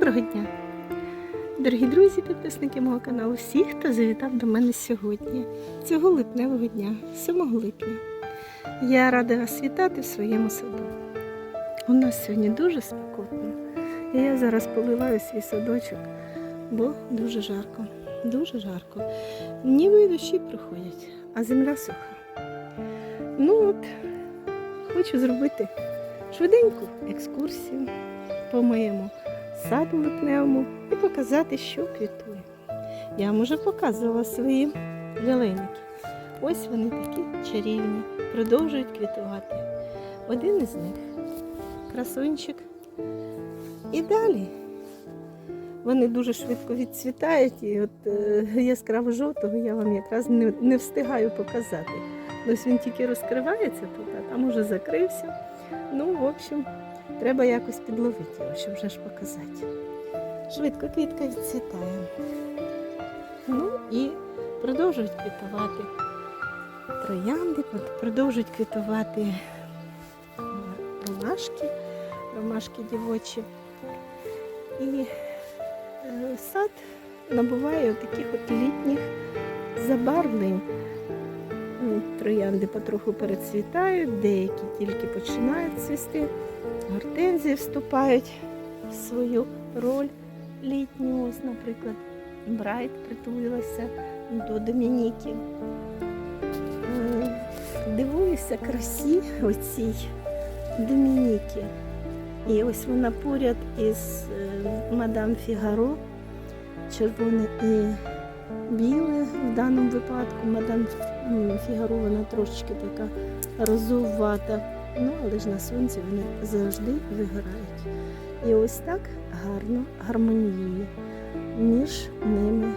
Доброго дня! Дорогі друзі, підписники мого каналу, всі, хто завітав до мене сьогодні, цього липневого дня, 7 липня. Я рада вас вітати в своєму саду. У нас сьогодні дуже спекотно. І я зараз поливаю свій садочок, бо дуже жарко. Дуже жарко. Ніби дощі проходять, а земля суха. Ну от, хочу зробити швиденьку екскурсію по моєму саду липневому і показати, що квітує. Я вам уже показувала свої лілейники. Ось вони такі чарівні, продовжують квітувати. Один із них красунчик. І далі. Вони дуже швидко відцвітають, і от е, яскраво жовтого я вам якраз не, не встигаю показати. Ось він тільки розкривається тут, а там уже закрився. Ну, в общем, треба якось підловити його, щоб вже ж показати. Швидко квітка відцвітає. Ну і продовжують квітувати троянди, продовжують квітувати ромашки, ромашки дівочі. І е, сад набуває таких от літніх забарвлень. Троянди потроху перецвітають, деякі тільки починають цвісти. Гортензії вступають в свою роль літню. Ось, наприклад, Брайт притулилася до Домініки. Дивуюся красі оцій Домініки. І ось вона поряд із е, мадам Фігаро, червоне і біле в даному випадку. Мадам Фігаро вона трошечки така розувата. Ну, але ж на сонці вони завжди вигорають. І ось так гарно гармоніює між ними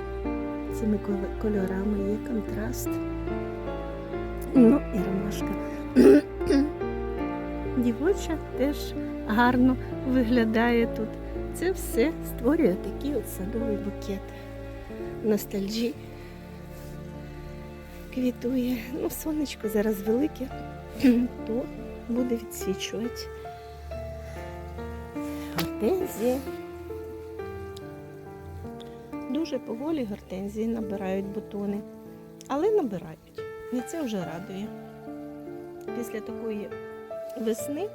цими кольорами є контраст. Ну і ромашка. Дівоча теж гарно виглядає тут. Це все створює такий от садовий букет. Ностальджі квітує. Ну, сонечко зараз велике, то буде відсвічувати. Гортензії. Дуже поволі гортензії набирають бутони, але набирають. І це вже радує. Після такої весни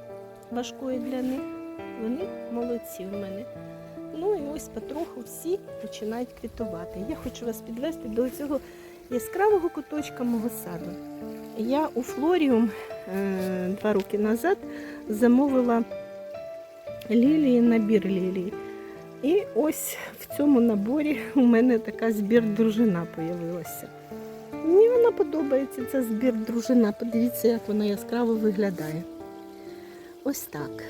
важкої для них, вони молодці в мене. Ну і ось потроху всі починають квітувати. Я хочу вас підвести до цього яскравого куточка мого саду. Я у Флоріум два роки назад замовила лілії, набір лілії. І ось в цьому наборі у мене така збір дружина появилася. Мені вона подобається, ця збір дружина. Подивіться, як вона яскраво виглядає. Ось так.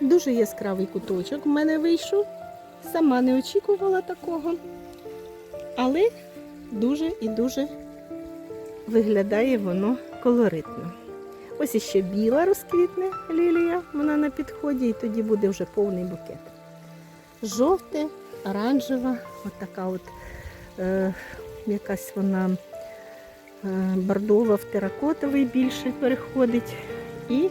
Дуже яскравий куточок в мене вийшов. Сама не очікувала такого. Але дуже і дуже виглядає воно колоритно. Ось іще біла розквітне лілія, вона на підході, і тоді буде вже повний букет. Жовте, оранжева, от така от е, якась вона е, бордова в теракотовий більше переходить. І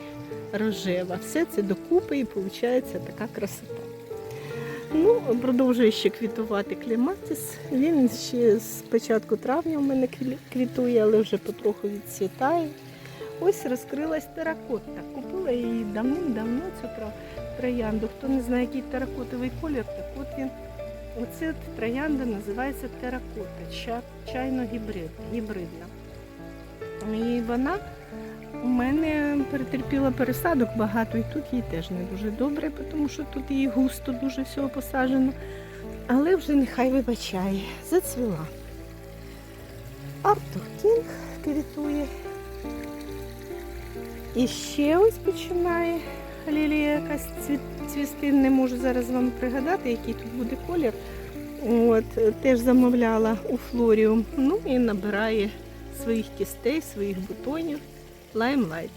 рожева. Все це докупи і виходить така красота. Ну, продовжує ще квітувати клематис. Він ще з початку травня у мене квітує, але вже потроху відцвітає. Ось розкрилась теракотта. Купила її давним-давно цю троянду. Хто не знає, який теракотовий колір, так от він. Оце троянда називається теракота, чайно-гібрид, гібридна. І вона у мене перетерпіла пересадок багато, і тут їй теж не дуже добре, тому що тут її густо дуже всього посаджено. Але вже нехай вибачає, зацвіла. Артур Кінг квітує. І ще ось починає лілія якась цві- цвісти. Не можу зараз вам пригадати, який тут буде колір. От, теж замовляла у флоріум. Ну і набирає своїх кістей, своїх бутонів. Лаймлайт.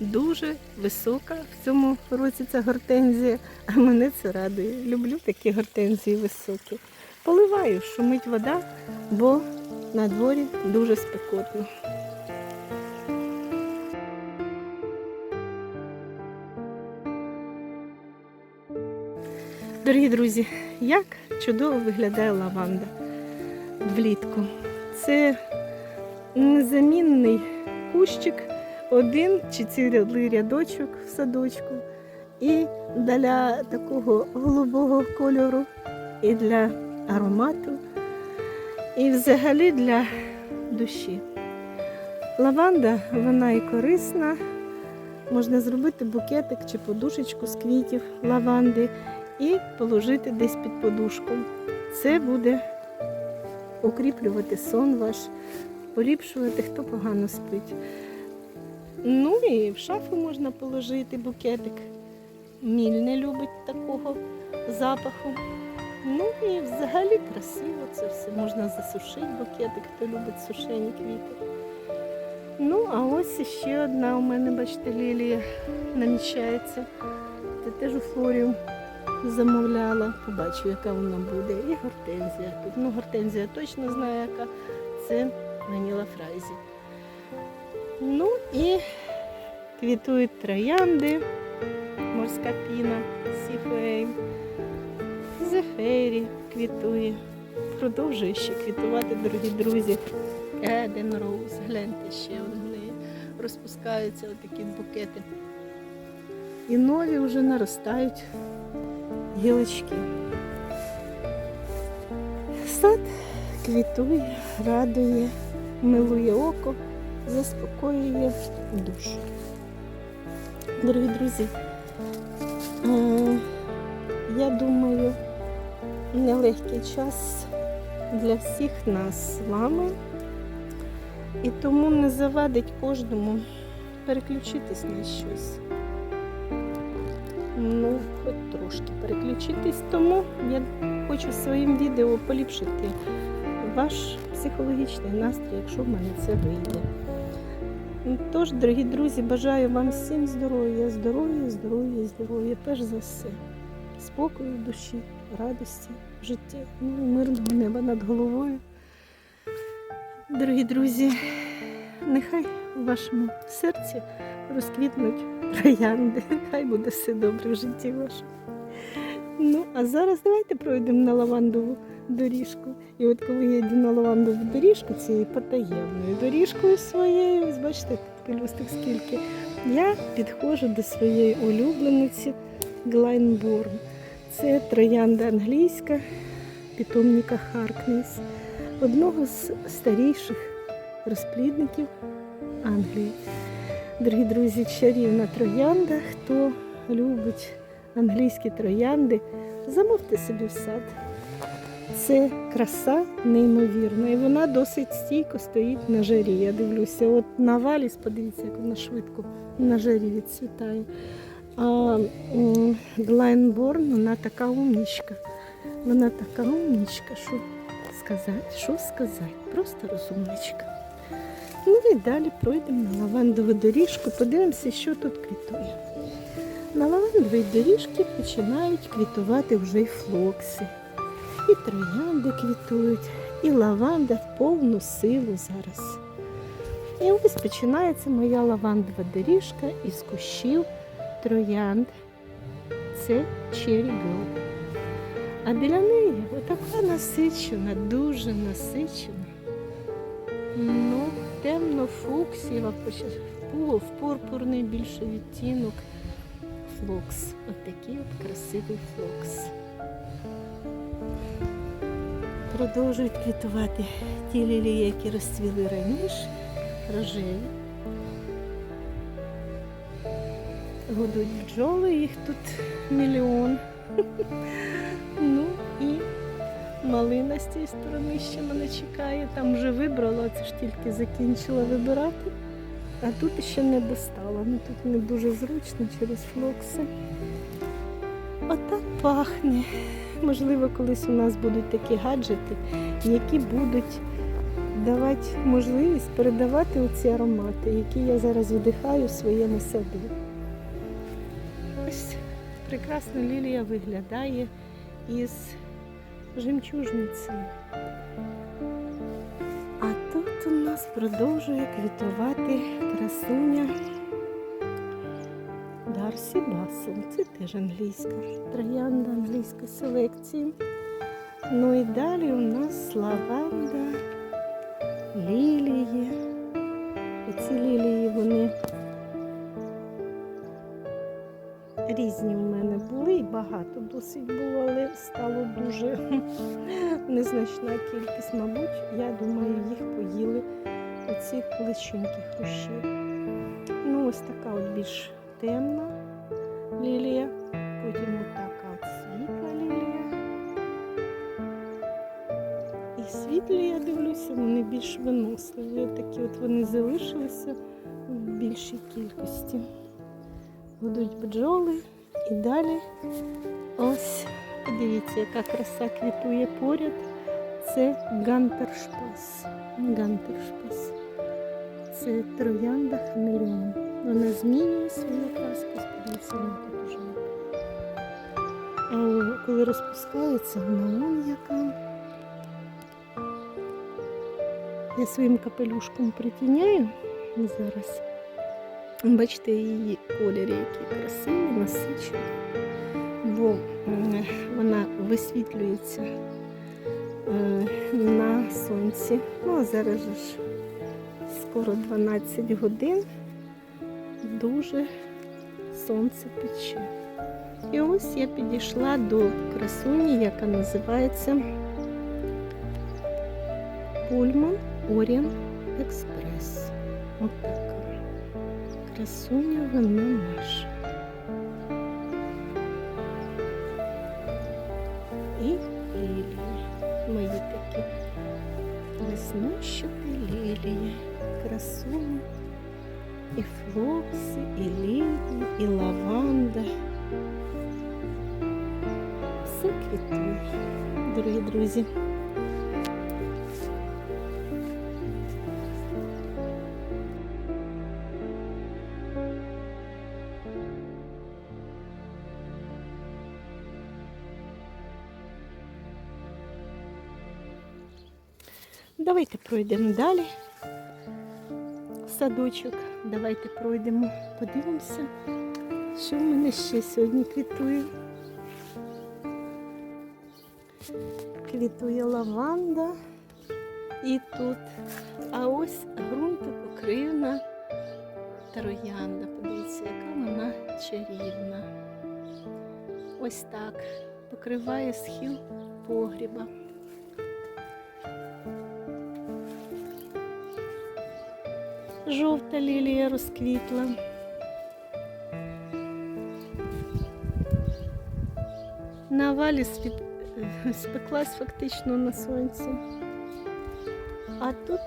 Дуже висока в цьому році ця гортензія, а мене це радує. Люблю такі гортензії високі. Поливаю, шумить вода, бо На дворі дуже спекотно. Дорогі друзі, як чудово виглядає лаванда влітку. Це незамінний кущик, один чи цілий рядочок в садочку. І для такого голубого кольору, і для аромату, і взагалі для душі. Лаванда, вона і корисна. Можна зробити букетик чи подушечку з квітів лаванди і положити десь під подушку. Це буде укріплювати сон ваш, поліпшувати, хто погано спить. Ну і в шафу можна положити букетик. Міль не любить такого запаху. Ну і взагалі красиво це все. Можна засушити букетик, хто любить сушені квіти. Ну, а ось ще одна у мене, бачите, лілія намічається. Це теж у флорію замовляла. Побачу, яка вона буде. І гортензія. Ну, гортензія точно знаю, яка. Це Маніла Фрайзі. Ну і квітують троянди, морська піна, сіфей, зефері квітує. Продовжує ще квітувати, дорогі друзі. Еден Роуз, гляньте ще вони розпускаються отакі букети. І нові вже наростають гілочки. Сад квітує, радує, милує око, заспокоює душу. Дорогі друзі, я думаю, нелегкий час для всіх нас з вами. І тому не завадить кожному переключитись на щось. Ну, хоч трошки переключитись, тому я хочу своїм відео поліпшити ваш психологічний настрій, якщо в мене це вийде. Тож, дорогі друзі, бажаю вам всім здоров'я, здоров'я, здоров'я, здоров'я, перш за все. Спокою душі, радості в житті, ну мирного неба над головою. Дорогі друзі, нехай у вашому серці розквітнуть троянди. Хай буде все добре в житті вашому. Ну, а зараз давайте пройдемо на лавандову доріжку. І от коли я йду на лавандову доріжку, цією потаємною доріжкою своєю, ось бачите, пелюсток скільки, я підходжу до своєї улюблениці Глайнборн. Це троянда англійська, питомника Харкнес одного з старіших розплідників Англії. Дорогі друзі, чарівна троянда. Хто любить англійські троянди, замовте собі в сад. Це краса неймовірна, і вона досить стійко стоїть на жарі. Я дивлюся, от на валіс, подивіться, як вона швидко на жарі відцвітає. А Глайнборн, вона така умнічка. Вона така умнічка, що сказати, що сказати, просто розумничка. Ну і далі пройдемо на лавандову доріжку, подивимося, що тут квітує. На лавандовій доріжці починають квітувати вже й флокси. І троянди квітують, і лаванда в повну силу зараз. І ось починається моя лавандова доріжка із кущів троянд. Це Cherry А біля неї отака насичена, дуже насичена. Ну, темно-фуксіва, в пурпурний більше відтінок. Флокс. Отакий от красивий флокс. Продовжують квітувати ті лілії, які розцвіли раніше, рожеві. Гудуть бджоли, їх тут мільйон. Ну і малина з цієї сторони ще мене чекає. Там вже вибрала, це ж тільки закінчила вибирати. А тут ще не достала. Ну тут не дуже зручно через флокси. Отак пахне. Можливо, колись у нас будуть такі гаджети, які будуть давати можливість передавати оці аромати, які я зараз вдихаю в своєму саду. Ось прекрасна лілія виглядає із жемчужницею. А А тут у нас продовжує квітувати красуня Басел. Це теж англійська троянда англійської селекції. Ну і далі у нас лаванда, лілії. Оці лілії вони різні у мене були і багато досить було, але стало дуже незначна кількість. Мабуть, я думаю, їх поїли оці личинки хрущі. Ну, ось така от більш темна лілія, потім от така світла лілія. І світлі, я дивлюся, вони більш виносливі. Такі от вони залишилися в більшій кількості. Будуть бджоли і далі. Ось, подивіться, яка краса квітує поряд. Це гантершпас. Гантершпас. Це троянда хамелеон. Вона змінює свою краску, подивіться, вона тут уже. А коли розпускається, вона вон яка. Я своїм капелюшком притіняю зараз. Бачите, її колір, який красивий, насичений, бо вона висвітлюється е, на сонці. Ну, а зараз ж скоро 12 годин. Дуже сонце пече. І ось я підійшла до красуні, яка називається Пульман Оріан Експрес. От така. Красуня вона наша. І лілії. Мої такі веснущаті лілії. Красуні. І флокси, і лілії, і лаванда. Все квітує, дорогі друзі. Давайте пройдемо далі. в Садочок. Давайте пройдемо, подивимося, що в мене ще сьогодні квітує. Квітує лаванда і тут. А ось ґрунтопокривна троянда. Подивіться, яка вона чарівна. Ось так. Покриває схил погріба. Жовта лілія розквітла. На валі спеклась фактично на сонці. А тут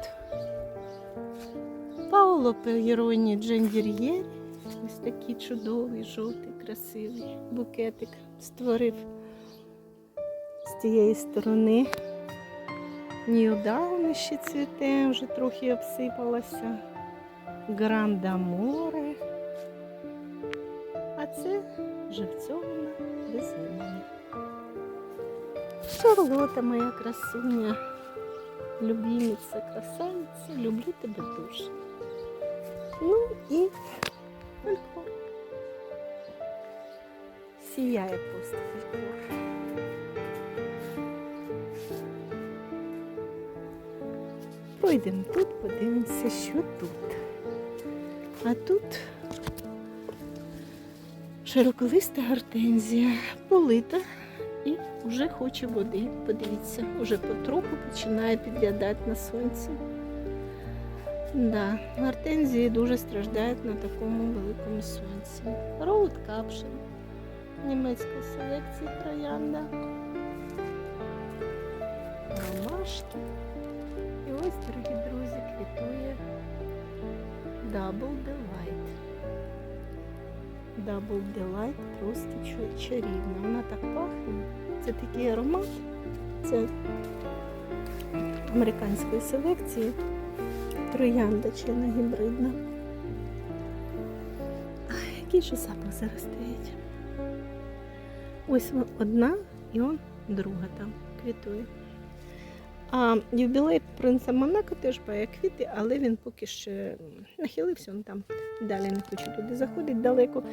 Пауло Пегероні Джендір'єр. Ось такий чудовий, жовтий, красивий букетик створив з тієї сторони. Ньюдаун ще цвіте, вже трохи обсипалася. Грандаморе. А це живцьована безвинна. Шарлота моя красуня, любимиця, красавиця, люблю тебе дуже. Ну і фольклор. Сіяє просто фольклор. Пройдемо тут, подивимося, що тут. А тут широколиста гортензія, полита і вже хоче води. Подивіться, вже потроху починає підглядати на сонці. Да, гортензії дуже страждають на такому великому сонці. Роуд капшин німецької селекції троянда. Ромашки. І ось, дорогі друзі, квітує Double Delight. Double Delight просто чарівна. Вона так пахне. Це такий аромат. Це американської селекції. Троянда чина гібридна. Ай, який же запах зараз стоїть. Ось одна і он друга там квітує. А юбілей принца Монако теж має квіти, але він поки ще нахилився, він там далі не хочу туди заходити далеко.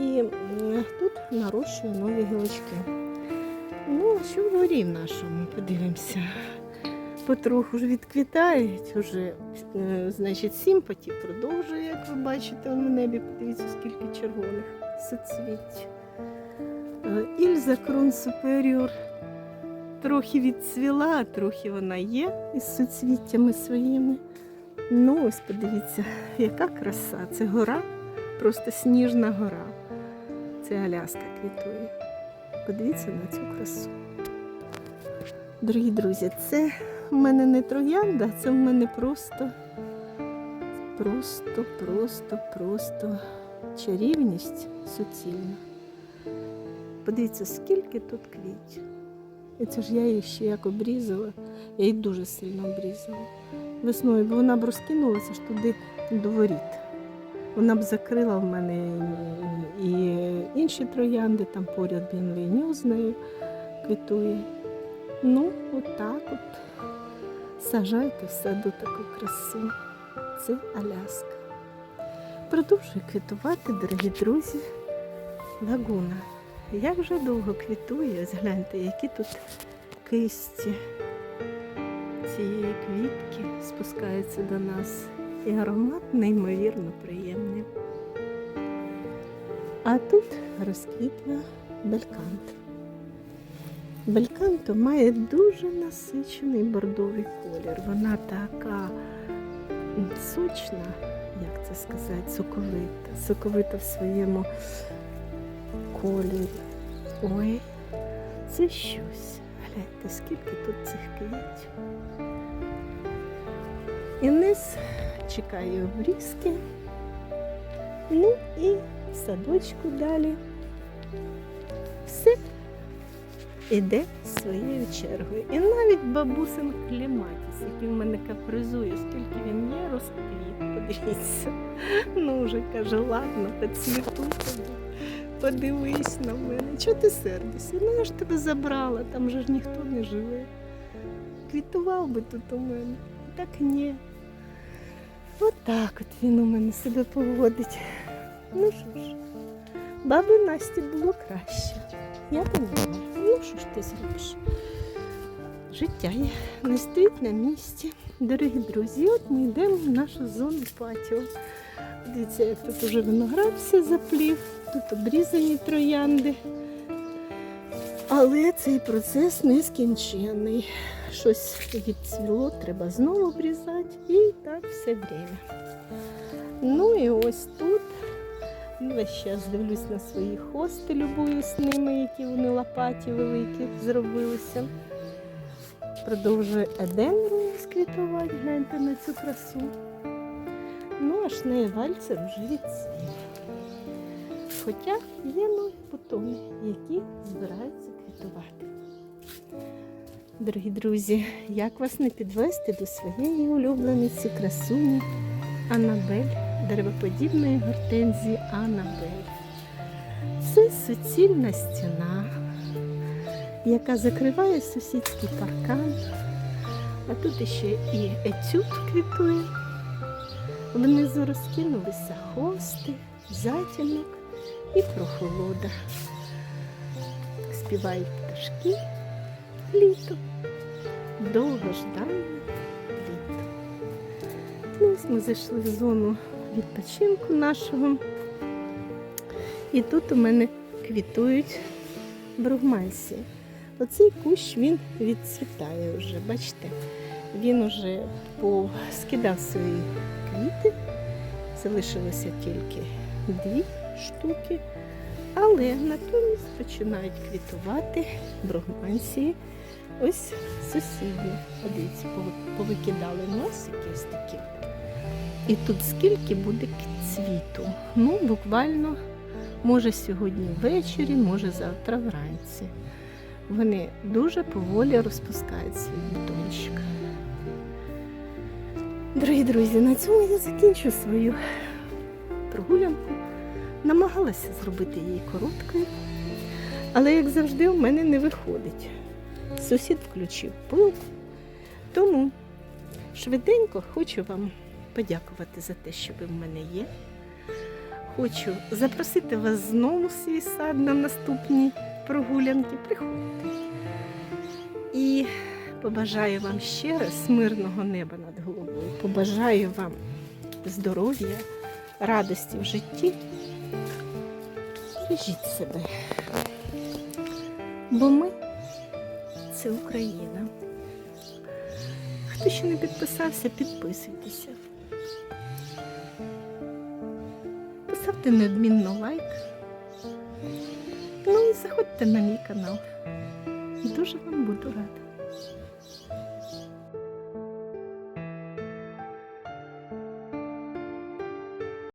І тут нарощую нові гілочки. Ну, що в дворі в нашому, подивимося. Потроху ж відквітають, уже, е, значить, сімпаті продовжує, як ви бачите, на небі. Подивіться, скільки червоних соцвіть. Е, Ільза Крон Суперіор трохи відцвіла, а трохи вона є із суцвіттями своїми. Ну, ось подивіться, яка краса. Це гора, просто сніжна гора. Це Аляска квітує. Подивіться на цю красу. Дорогі друзі, це в мене не троянда, це в мене просто, просто, просто, просто чарівність суцільна. Подивіться, скільки тут квітів. І це ж я її ще як обрізала. Я її дуже сильно обрізала. Весною, бо вона б розкинулася ж туди до воріт. Вона б закрила в мене і інші троянди, там поряд Бінвеню з нею квітує. Ну, отак от. Сажайте в саду таку красу. Це Аляска. Продовжує квітувати, дорогі друзі, лагуна. Як вже довго квітує, ось гляньте, які тут кисті цієї квітки спускаються до нас. І аромат неймовірно приємний. А тут розквітла белькант. Бельканто має дуже насичений бордовий колір. Вона така сочна, як це сказати, соковита, соковита в своєму кольорі. Ой, це щось. Гляньте, скільки тут цих квітів. І вниз чекаю обрізки. Ну і в садочку далі. Все іде своєю чергою. І навіть бабусин кліматіс, який в мене капризує, скільки він є, розквіт, подивіться. Ну вже каже, ладно, та цвіту. Подивись на мене. Чого ти сердишся? Ну я ж тебе забрала, там же ж ніхто не живе. Квітував би тут у мене. Так ні. Отак от він у мене себе поводить. Ну що ж, баби Насті було краще. Я понимаю. Ну що ж ти зробиш? Життя є, не стоїть на місці. Дорогі друзі, от ми йдемо в нашу зону патіо. Дивіться, як тут уже виноград все заплів, тут обрізані троянди. Але цей процес не Щось відцвіло, треба знову обрізати. І так все время. Ну і ось тут. Весь час дивлюсь на свої хости, любуюсь ними, які вони лопаті великі зробилися. Продовжує Еден розквітувати, гляньте на цю красу. Ну, аж не вальцер вже відцвів. Хоча є нові бутони, які збираються квітувати. Дорогі друзі, як вас не підвести до своєї улюблениці красуні Анабель, деревоподібної гортензії Анабель. Це суцільна стіна, яка закриває сусідський паркан. А тут іще і етюд квітує. Внизу розкинулися хости, затінок і прохолода. Співають пташки літо, довгождане літо. Ну, ось ми зайшли в зону відпочинку нашого. І тут у мене квітують бругмансії. Оцей кущ він відцвітає вже, бачите, він уже скидав свої квіти, залишилося тільки дві штуки, але натомість починають квітувати бругмансії. Ось сусідні. Подивіться, повикидали носики ось такі. І тут скільки буде цвіту. Ну, буквально, може сьогодні ввечері, може завтра вранці. Вони дуже поволі розпускають свій бутончик. Дорогі друзі, на цьому я закінчу свою прогулянку. Намагалася зробити її короткою, але, як завжди, у мене не виходить. Сусід включив пил, Тому швиденько хочу вам подякувати за те, що ви в мене є. Хочу запросити вас знову в свій сад на наступні прогулянки. Приходьте. І побажаю вам ще раз мирного неба над головою. Побажаю вам здоров'я, радості в житті. Бережіть себе. Бо ми це Україна. Хто ще не підписався, підписуйтеся. Поставте неодмінно лайк. Ну і заходьте на мій канал. Дуже вам буду рада.